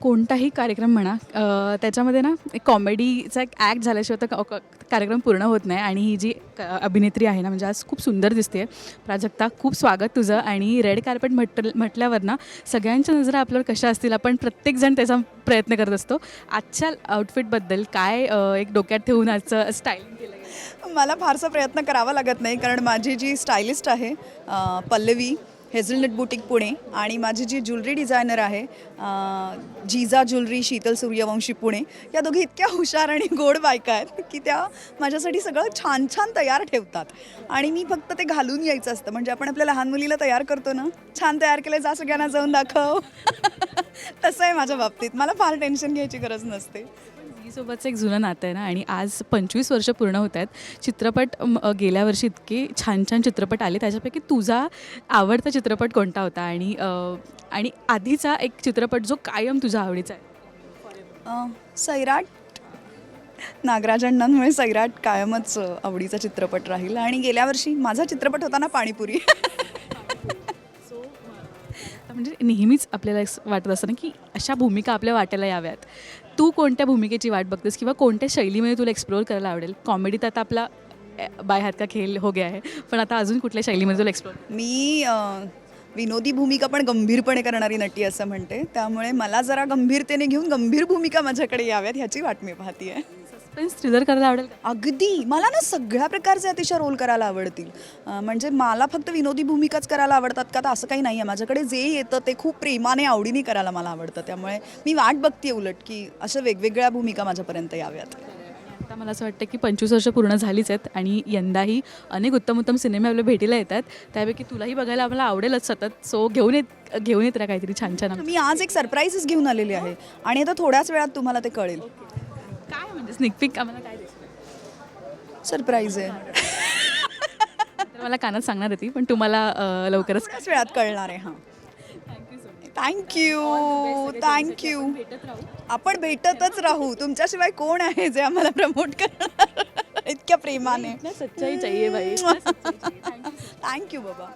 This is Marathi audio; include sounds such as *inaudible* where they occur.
कोणताही कार्यक्रम म्हणा त्याच्यामध्ये ना एक कॉमेडीचा एक ॲक्ट झाल्याशिवाय तर क- कार्यक्रम पूर्ण होत नाही. आणि ही जी क- अभिनेत्री आहे ना म्हणजे आज खूप सुंदर दिसते प्राजक्ता खूप स्वागत तुझं. आणि रेड कार्पेट म्हटल म्हटल्यावर ना सगळ्यांच्या नजरा आपल्यावर कशा असतील आपण प्रत्येकजण त्याचा प्रयत्न करत असतो. आजच्या आउटफिटबद्दल काय एक डोक्यात ठेवून आजचं स्टाईलिंग केलं मला फारसा प्रयत्न करावा लागत नाही कारण माझी जी स्टायलिस्ट आहे पल्लवी हेझलनट बुटीक पुणे आणि माझी जी ज्वेलरी डिझायनर आहे जीजा जिजा ज्वेलरी शीतल सूर्यवंशी पुणे या दोघी इतक्या हुशार आणि गोड बायका आहेत की त्या माझ्यासाठी सगळं छान छान तयार ठेवतात. आणि मी फक्त ते घालून यायचं असतं. म्हणजे आपण आपल्या लहान मुलीला तयार करतो ना छान तयार केलं जा सगळ्यांना जाऊन दाखव. *laughs* तसं आहे माझ्या बाबतीत. मला फार टेन्शन घ्यायची गरज नसते. झीसोबतचं एक जुनं नातं आहे ना आणि आज पंचवीस वर्ष पूर्ण होत आहेत. चित्रपट म, गेल्या वर्षी इतके छान छान चित्रपट आले. त्याच्यापैकी तुझा आवडता चित्रपट कोणता होता? आणि अ, आणि आधीचा एक चित्रपट जो कायम तुझा आवडीचा आहे. अ, सैराट. नागराज अण्णांमुळे सैराट कायमच अ, आवडीचा चित्रपट राहील. आणि गेल्या वर्षी माझा चित्रपट होता ना पाणीपुरी. *laughs* म्हणजे नेहमीच आपल्याला वाटत असतं ना की अशा भूमिका आपल्या वाट्याला याव्यात. तू कोणत्या भूमिकेची वाट बघतेस किंवा कोणत्या शैलीमध्ये तुला एक्सप्लोअर करायला आवडेल? कॉमेडीत आता आपला बाय हात का खेळ हो गया आहे पण आता अजून कुठल्या शैलीमध्ये तुला एक्सप्लोअर मी विनोदी भूमिका पण गंभीरपणे करणारी नटी असं म्हणते. त्यामुळे मला जरा गंभीरतेने घेऊन गंभीर भूमिका माझ्याकडे याव्यात ह्याची वाट मी पाहते आहे सस्पेन्स थ्रिलर करायला आवडेल का? अगदी. मला ना सगळ्या प्रकारचे अतिशय रोल करायला आवडतील. अं, म्हणजे मला फक्त विनोदी भूमिकाच करायला आवडतात का? तर असं काही नाही आहे माझ्याकडे जे येतं ते खूप प्रेमाने आवडीने करायला मला आवडतं. त्यामुळे मी वाट बघते उलट की अशा वेगवेगळ्या भूमिका माझ्यापर्यंत याव्यात. आता मला असं वाटतं की पंचवीस वर्ष पूर्ण झालीच आहेत आणि यंदाही अनेक उत्तम उत्तम सिनेमे आपल्या भेटीला येतात त्यापैकी तुलाही बघायला आम्हाला आवडेलच सतत. सो घेऊन येत घेऊन येत राहा काहीतरी छान छान मी आज एक सरप्राईजच घेऊन आलेली आहे. आणि आता थोड्याच वेळात तुम्हाला ते कळेल. काय म्हणजे स्निक पिक आम्हाला काय सरप्राईज आहे. तर मला कानात सांगणार होती पण तुम्हाला अं, लवकरच थोड्याच वेळात कळणार आहे हां. थँक्यू थँक्यू आपण भेटतच राहू. तुमच्याशिवाय कोण आहे जे आम्हाला प्रमोट करणार? इतक्या प्रेमाने. सच्चाई चाहिए भाई. थँक्यू बाबा.